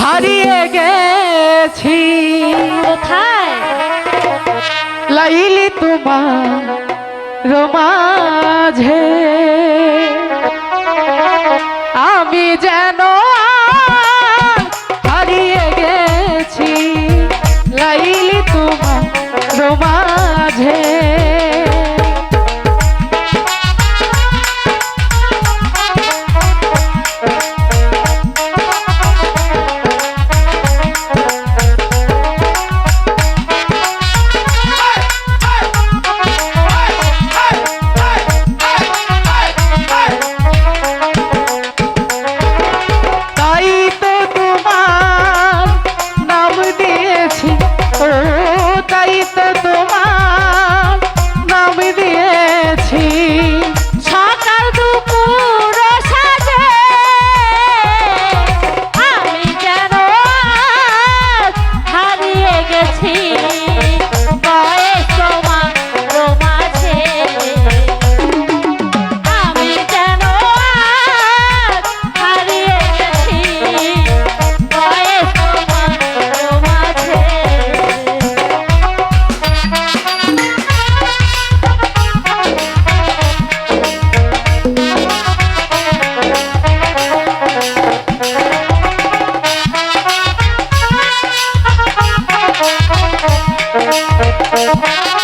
হারিয়ে গেছি। লাইলি তোমার রোমাঝে। Thank you.